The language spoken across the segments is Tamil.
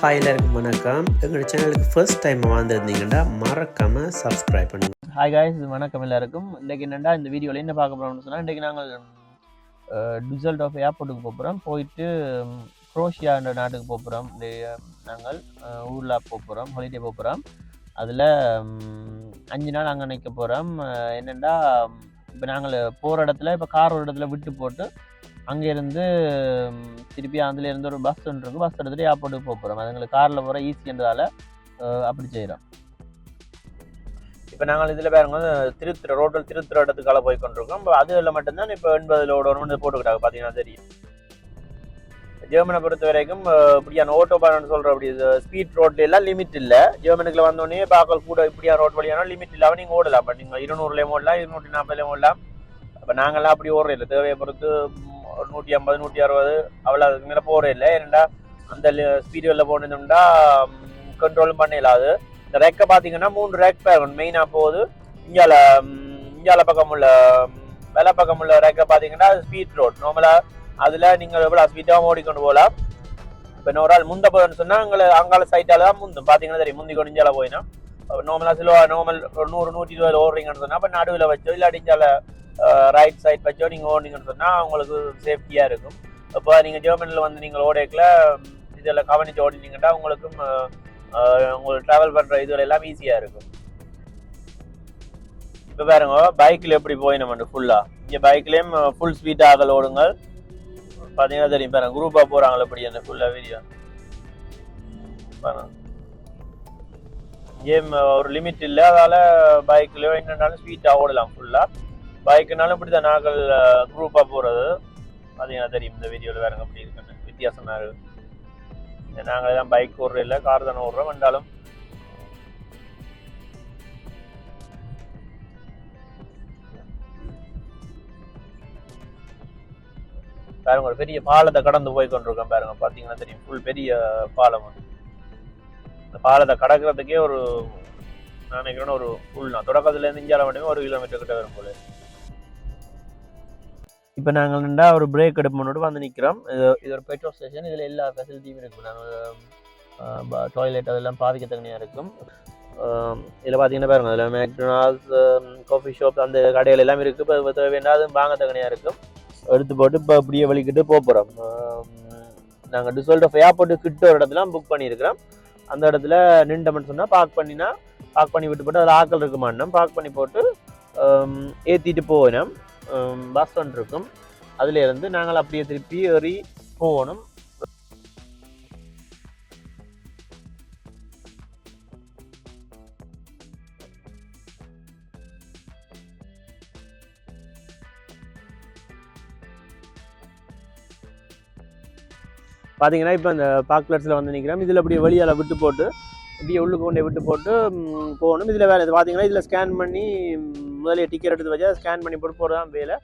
ஹாய் எல்லாருக்கும் வணக்கம். எங்களோட சேனலுக்கு ஃபர்ஸ்ட் டைம் வந்திருந்தீங்கன்னா மறக்காமல் சப்ஸ்கிரைப் பண்ணுங்க. ஹாய் காய்ஸ் வணக்கம் எல்லாருக்கும். இன்றைக்கு என்னென்னா இந்த வீடியோவில் என்ன பார்க்க போகிறோம்னு சொன்னால் இன்றைக்கி நாங்கள் டிசல்ட் ஆஃப் ஏர்போர்ட்டுக்கு போகிறோம் போயிட்டு குரோஷியா என்ற நாட்டுக்கு போகிறோம் நாங்கள் ஊரில் போகிறோம் ஹாலிடே போகிறோம் அதில் அஞ்சு நாள் அங்கே நிற்க போகிறோம் என்னென்னா இப்போ நாங்கள் போகிற இடத்துல இப்போ கார் ஒரு இடத்துல விட்டு போட்டு அங்கேருந்து திருப்பி அதுலேருந்து ஒரு பஸ் ஒன்று இருக்குது பஸ் எடுத்துகிட்டு ஏர்போர்ட்டுக்கு போக போகிறோம் அது எங்களுக்கு காரில் போகிற ஈஸின்றதால அப்படி செய்கிறோம் இப்போ நாங்கள் இதில் பாருங்க திருத்துற ரோட்டில் திருத்துற இடத்துக்கால போய் கொண்டிருக்கோம். இப்போ அதில் மட்டும்தான் இப்போ எண்பதில் ஓடணும்னு போட்டுக்கிட்டாங்க பார்த்தீங்கன்னா தெரியும். ஜெர்மனை பொறுத்த வரைக்கும் இப்படியான ஓட்டோ பானு சொல்கிற அப்படி ஸ்பீட் ரோட்ல எல்லாம் லிமிட் இல்லை. ஜெர்மனுக்குள்ள வந்தோடனே பார்க்கல் கூட இப்படியா ரோட் வழியான லிமிட் இல்லாமல் நீங்கள் ஓடலாம். இப்போ நீங்கள் இருநூறுலேயும் ஓடலாம் இருநூற்றி நாற்பதுலேயும் ஓடலாம். இப்போ நாங்கள்லாம் அப்படி ஓடுறது இல்லை தேவையை பொறுத்து ஒரு நூற்றி ஐம்பது நூற்றி அறுபது அவ்வளோ அதுக்கு மேலே போகிறே இல்லை. ஏன்னா அந்த ஸ்பீடு வெளில போனதுண்டா கண்ட்ரோலும் பண்ணிடலாது இந்த ரேக்கை பார்த்தீங்கன்னா மூணு ரேக் பேர் மெயினாக போகுது. இந்தியாவில் இந்தியாவில் பக்கம் உள்ள வெலை பக்கம் உள்ள ரேக்கை பார்த்தீங்கன்னா ஸ்பீட் ரோட் நார்மலாக அதில் நீங்கள் எவ்வளோ ஸ்பீடாக ஓடிக்கொண்டு போகலாம். இப்போ இன்னொரு ஆள் முந்த போதுன்னு சொன்னால் அங்கே அங்கால சைட்டால் தான் முந்தும். பார்த்தீங்கன்னா தெரியும் முந்தி கொண்டு இந்தியாவில் போயினா. நார்மலாக சிலுவா நார்மல் ஒரு நூறு நூற்றி இருபது ஓடுறீங்கன்னு சொன்னால் அப்போ நடுவில் வச்சோ இல்லை அடிஞ்சால ரைட் சைட் வச்சோ நீங்கள் ஓடினீங்கன்னு சொன்னால் உங்களுக்கு சேஃப்டியாக இருக்கும். இப்போ நீங்கள் ஜெர்மனியில் வந்து நீங்கள் ஓடேக்கில் இதில் கவனித்து ஓடினீங்கன்னா உங்களுக்கும் உங்களுக்கு ட்ராவல் பண்ணுற இதில் எல்லாம் ஈஸியாக இருக்கும். இப்போ பாருங்க பைக்கில் எப்படி போய் ஃபுல்லாக இங்கே பைக்லேயும் ஃபுல் ஸ்பீடாக ஆகல ஓடுங்கள். பார்த்தீங்கன்னா தெரியும் பாருங்க குரூப்பாக போகிறாங்களே எப்படி அந்த ஃபுல்லாக வீடியோ பாருங்க. கேம் ஒரு லிமிட் இல்லை அதால் பைக்லையோ என்னன்னாலும் ஸ்பீட்டாக ஓடலாம் ஃபுல்லாக பைக்குனாலும் இப்படி தான் நாங்கள் குரூப்பாக போகிறது பார்த்தீங்கன்னா தெரியும் இந்த வீடியோவில் வேறங்க அப்படி இருக்குன்னு. வித்தியாசம் இருக்குது நாங்கள் தான் பைக் ஓடுற இல்லை கார் தானே ஓடுறோம் வந்தாலும். பாருங்க ஒரு பெரிய பாலத்தை கடந்து போய் கொண்டிருக்கோம் பாருங்க. பார்த்தீங்கன்னா தெரியும் ஃபுல் பெரிய பாலம் இந்த பாலத்தை கடக்கிறதுக்கே ஒரு நான் நினைக்கிறேன்னு ஒரு ஃபுல் நான் தொடக்கத்துலேருந்து இந்தியாவில் மட்டுமே ஒரு கிலோமீட்டர் கிட்ட வரும் போல இப்போ நாங்கள் நின்றா ஒரு பிரேக் எடுப்போம். வந்து நிற்கிறோம் இது இது ஒரு பெட்ரோல் ஸ்டேஷன் இதில் எல்லா ஃபெசிலிட்டியும் இருக்கும். நாங்கள் டாய்லெட் அதெல்லாம் பாதிக்கத்தக்கனையாக இருக்கும். இதில் பார்த்தீங்கன்னா பாருங்கள் அதில் மேக்டொனால்ட்ஸ் காஃபி ஷாப் அந்த கடைகள் எல்லாம் இருக்குது இப்போ தேவையான அது வாங்கத்தக்கனையாக இருக்கும். எடுத்து போட்டு இப்போ அப்படியே வலிக்கிட்டு போக போகிறோம் நாங்கள் டிசோல்ட் ஆஃப் ஏர்போர்ட்டு கிட்ட ஒரு இடத்துல புக் பண்ணியிருக்கிறோம். அந்த இடத்துல நின்றோம்னு சொன்னால் பார்க் பண்ணினா பார்க் பண்ணி விட்டு போட்டு அதில் ஆக்கள் இருக்க பார்க் பண்ணி போட்டு ஏற்றிட்டு போகணும். பஸ் ஒன்று இருக்கும். அதில் இருந்து நாங்கள் அப்படியே திருப்பி ஏறி போகணும். பார்த்தீங்கன்னா இப்போ இந்த பாக்லெட்ஸில் வந்து நிற்கிறோம் இதில் அப்படியே வெளியால் விட்டு போட்டு இப்படியே உள்ளுக்கு கொண்டே விட்டு போட்டு போகணும். இதில் வேலை பார்த்தீங்கன்னா இதில் ஸ்கேன் பண்ணி முதலே டிக்கெட் எடுத்து வச்சா ஸ்கேன் பண்ணி போட்டு போகிறது தான் வேலை.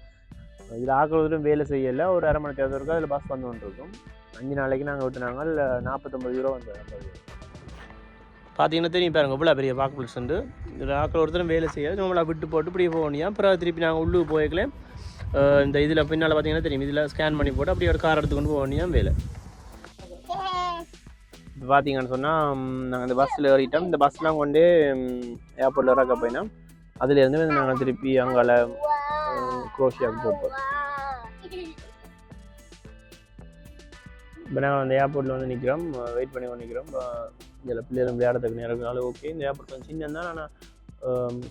இதில் ஆக்கிறதும் வேலை செய்யலை. ஒரு அரை மணி தேர்தல் இருக்கும் அதில் பஸ் வந்து கொண்டிருக்கும் அஞ்சு நாளைக்கு நாங்கள் விட்டுனாங்க. நாற்பத்தொம்பது யூரோ வந்து பார்த்தீங்கன்னா தெரியும் பாருங்க இவ்வளோ பெரிய பாக்லெட்ஸ் உண்டு. இதில் ஆக்கள் ஒருத்தரும் வேலை செய்யாது. நம்மளை விட்டு போட்டு இப்படியே போகணும் அப்புறம் திருப்பி நாங்கள் உள்ளுக்கு போய்க்கல. இந்த இதில் பின்னால் பார்த்தீங்கன்னா தெரியும். இதில் ஸ்கேன் பண்ணி போட்டு அப்படியே ஒரு கார் எடுத்துக்கொண்டு போகணும் வேலை. இப்போ பார்த்தீங்கன்னு சொன்னால் நாங்கள் இந்த பஸ்ஸில் ஏறிட்டோம். இந்த பஸ்லாம் கொண்டு ஏர்போர்ட்டில் இறக்க போயினோம். அதுலேருந்து நாங்கள் திருப்பி அங்கால குரோஷியாவுக்கு போகிறோம் இப்போ நாங்கள் அந்த ஏர்போர்ட்டில் வந்து நிற்கிறோம் வெயிட் பண்ணி கொண்டு நிற்கிறோம் இதில் பிள்ளைகளும் விளையாடுறதுக்கு நேரம் இருக்கனால ஓகே இந்த ஏர்போர்ட் கொஞ்சம் சின்ன தான் ஆனால்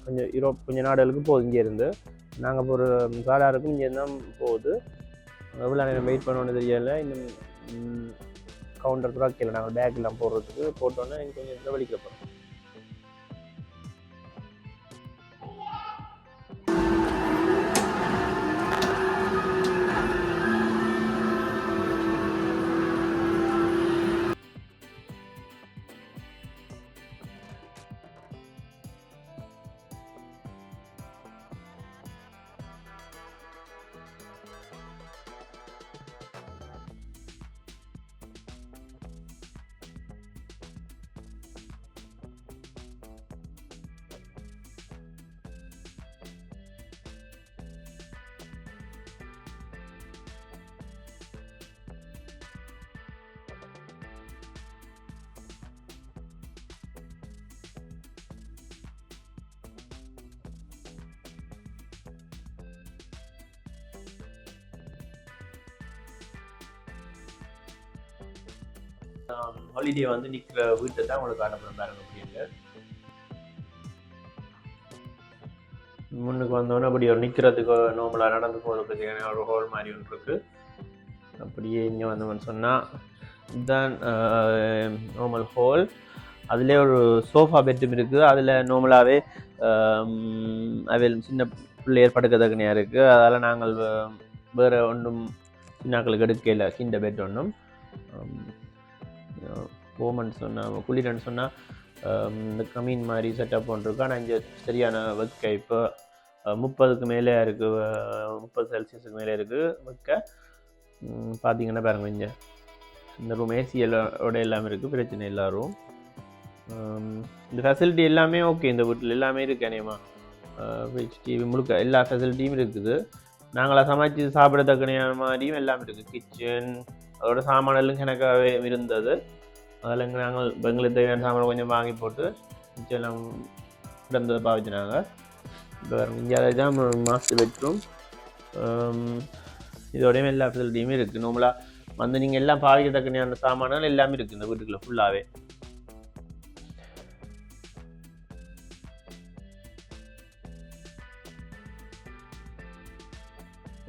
கொஞ்சம் யூரோப் கொஞ்சம் நாடுகளுக்கு போகுது இங்கேருந்து நாங்கள் இப்போ ஒரு காடாருக்கும் இங்கே தான் போகுது. எவ்வளோ நேரம் வெயிட் பண்ணணும்னு தெரியல. இன்னும் கவுண்டர் கூட கீழே நாங்கள் பேக்லாம் போடுறதுக்கு போட்டோன்னே கொஞ்சம் வலிக்க போகிறோம் Um, ஹாலிடே வந்து நிற்கிற வீட்டை தான் உங்களுக்கு காட்டப்படும் பாருங்க அப்படிங்க முன்னுக்கு வந்தோன்னே அப்படி ஒரு நிற்கிறதுக்கு நார்மலாக நடந்து போகிறதுக்கு ஒரு ஹோல் மாதிரி ஒன்று இருக்குது அப்படியே இங்கே வந்தோம்னு சொன்னால் இதுதான் நார்மல் ஹோல் அதிலே ஒரு சோஃபா பெட்ரூம் இருக்குது அதில் நார்மலாகவே அவையில் சின்ன பிள்ளையர் படுக்கிறதுக்குனையாக இருக்குது அதால் நாங்கள் வேறு ஒன்றும் சின்னாக்களுக்கு எடுக்கல கிண்ட பெட் ஒன்றும். ஓமன் சொன்னால் குளிரன் சொன்னால் இந்த கமீன் மாதிரி செட்டப் ஒன்று ஆனால் இங்கே சரியான வெக்க இப்போ முப்பதுக்கு மேலே இருக்குது முப்பது செல்சியஸுக்கு மேலே இருக்குது வெக்க. பார்த்தீங்கன்னா பாருங்க இங்கே இந்த ரூம் ஏசி எல்லோட எல்லாமே இருக்குது பிரச்சனை எல்லாரும் இந்த ஃபெசிலிட்டி எல்லாமே ஓகே இந்த வீட்டில் எல்லாமே இருக்கு அநேகமா ஃப்ரிட்ஜ் டிவி முழுக்க எல்லா ஃபெசிலிட்டியும் இருக்குது. நாங்களாக சமைச்சு சாப்பிடத்தக்கன மாதிரியும் எல்லாமே இருக்குது கிச்சன் அதோட சாமானெல்லாம் கணக்காகவே இருந்தது. அதில் எங்க நாங்கள் எங்களுக்கு தேவையான சாமான் கொஞ்சம் வாங்கி போட்டு மிச்சம் எல்லாம் பாவிச்சினாங்க இப்போ இந்தியாவில் தான் மாஸ்டர் பெட்ரூம் இதோடய எல்லா ஃபெசிலிட்டியுமே இருக்குது நார்மலாக வந்து நீங்கள் எல்லாம் பாவிக்கத்தக்கன சாமான்கள் எல்லாமே இருக்குது இந்த வீட்டுக்குள்ளே ஃபுல்லாகவே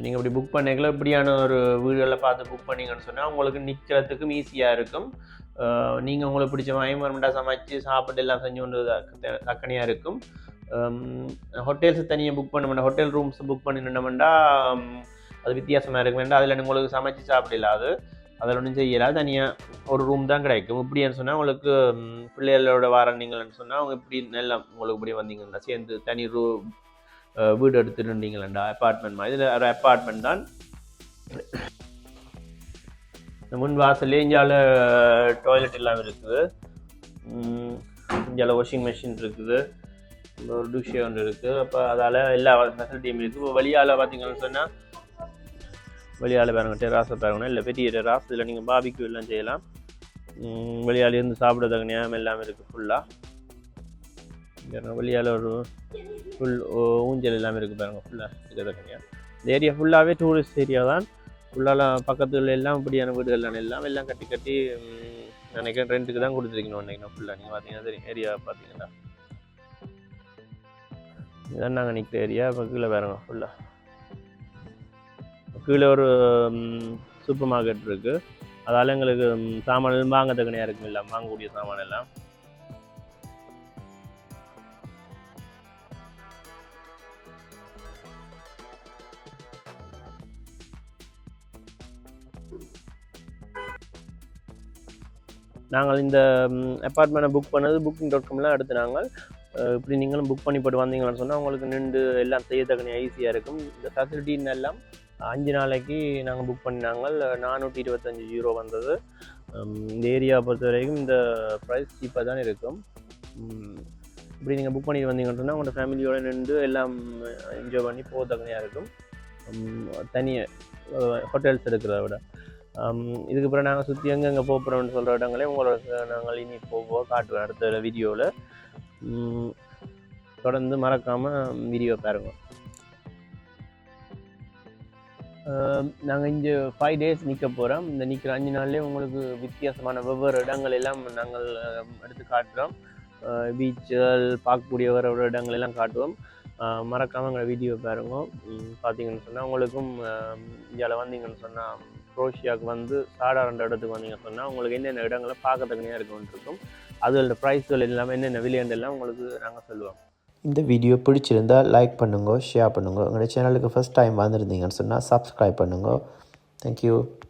நீங்கள் இப்படி புக் பண்ணிக்கல இப்படியான ஒரு வீடுகளில் பார்த்து புக் பண்ணீங்கன்னு சொன்னால் உங்களுக்கு நிற்கிறதுக்கும் ஈஸியாக இருக்கும். நீங்கள் உங்களுக்கு பிடிச்ச மயமரமெண்டாக சமைச்சு சாப்பிட்டு எல்லாம் செஞ்சு கொண்டு தக்கனையாக இருக்கும். ஹோட்டல்ஸ் தனியாக புக் பண்ண ஹோட்டல் ரூம்ஸ் புக் பண்ணினோம்னா அது வித்தியாசமாக இருக்க வேண்டாம். அதில் உங்களுக்கு சமைச்சு சாப்பிடலாம் அது அதில் ஒன்றும் செய்யலாம் தனியாக ஒரு ரூம் தான் கிடைக்கும். இப்படின்னு சொன்னால் உங்களுக்கு பிள்ளைகளோட வர சொன்னால் அவங்க இப்படி நல்லா உங்களுக்கு இப்படி வந்தீங்கன்னா சேர்ந்து தனி ரூ வீடு எடுத்துருந்தீங்களா அப்பார்ட்மெண்ட் மாதிரி இதில் ஒரு அப்பார்ட்மெண்ட் தான். இந்த முன் வாசல்லே இஞ்சால டாய்லெட் எல்லாம் இருக்குது. இந்தியாவில் வாஷிங் மிஷின் இருக்குது. ஒரு டூஷே ஒன்று இருக்குது அப்போ அதால் எல்லா ஃபெசிலிட்டியும் இருக்குது இப்போ வெளியால் பார்த்தீங்கன்னு சொன்னால் வெளியால் பாருங்க டெராஸை பாருங்க. இல்லை பெரிய டெராஸ் இதில் நீங்கள் பாபிக்கு எல்லாம் செய்யலாம். உம், இருந்து சாப்பிட்றதுக்கு நேரம் எல்லாமே இருக்குது ஃபுல்லாக வெளியால் ஒரு ஃபுல் ஊஞ்சல் எல்லாமே இருக்குது பாருங்க ஃபுல்லாக இருக்கிறதுக்கு இந்த ஏரியா ஃபுல்லாகவே டூரிஸ்ட் ஏரியா தான். ஃபுல்லால் பக்கத்துல எல்லாம் இப்படியான வீடுகள் எல்லாம் எல்லாம் கட்டி கட்டி நினைக்கிறேன் ரெண்டுக்கு தான் கொடுத்துருக்கணும் நினைக்கிறேன் ஃபுல்லாக நீங்கள் பார்த்தீங்கன்னா தெரியும் ஏரியா பார்த்தீங்கன்னா இதான் நாங்கள் நிற்கிற ஏரியா இப்போ கீழே பாருங்க ஃபுல்லாக கீழே ஒரு சூப்பர் மார்க்கெட் இருக்குது அதால் எங்களுக்கு சாமான் வாங்க தக்கனையாக இருக்கும் இல்லை வாங்கக்கூடிய சாமான் எல்லாம். நாங்கள் இந்த அப்பார்ட்மெண்ட்டை புக் பண்ணது புக்கிங் டாட் காம்லாம் எடுத்து நாங்கள் இப்படி நீங்களும் புக் பண்ணி போட்டு வந்தீங்கன்னு சொன்னால் உங்களுக்கு நின்று எல்லாம் செய்யத்தக்கன ஈஸியாக இருக்கும். இந்த ஃபெசிலிட்டின்னு எல்லாம் அஞ்சு நாளைக்கு நாங்கள் புக் பண்ணினாங்க நானூற்றி இருபத்தஞ்சி யூரோ வந்தது. இந்த ஏரியா பொறுத்த வரைக்கும் இந்த ப்ரைஸ் சீப்பாக தான் இருக்கும். இப்படி நீங்கள் புக் பண்ணிட்டு வந்தீங்கன்னு சொன்னால் உங்களோட ஃபேமிலியோடு நின்று எல்லாம் என்ஜாய் பண்ணி போகத்தக்கனையாக இருக்கும். தனியாக ஹோட்டல்ஸ் எடுக்கிறத விட. இதுக்கப்புறம் நாங்கள் சுற்றி எங்கே எங்கெங்கே போகிறோம்னு சொல்கிற இடங்களே உங்களோட நாங்கள் இனி போவோம் காட்டுவோம் அடுத்த வீடியோவில் தொடர்ந்து மறக்காமல் வீடியோ பாருங்க. நாங்கள் இங்கே ஃபைவ் டேஸ் நிற்க போகிறோம் இந்த நிற்கிற அஞ்சு நாள்லேயே உங்களுக்கு வித்தியாசமான வெவ்வேறு இடங்கள் எல்லாம் நாங்கள் எடுத்து காட்டுறோம். பீச்சுகள் பார்க்கக்கூடிய வர ஒரு இடங்கள் எல்லாம் காட்டுவோம். மறக்காமல் எங்களை வீடியோ பாருங்க. பார்த்தீங்கன்னு சொன்னால் உங்களுக்கும் இந்தியாவில் வந்தீங்கன்னு சொன்னால் குரோஷியாவுக்கு வந்து சாதாரண இடத்துக்கு வந்தீங்க சொன்னால் உங்களுக்கு என்னென்ன இடங்களை பார்க்கறதுக்குனே இருக்கும். அதோட ப்ரைஸ்கள் எல்லாமே என்னென்ன விலையண்டு எல்லாம் உங்களுக்கு நாங்கள் சொல்லுவோம். இந்த வீடியோ பிடிச்சிருந்தா லைக் பண்ணுங்க ஷேர் பண்ணுங்க. உங்களோட சேனலுக்கு ஃபர்ஸ்ட் டைம் வந்திருந்தீங்கன்னு சொன்னால் சப்ஸ்கிரைப் பண்ணுங்க. தேங்க்யூ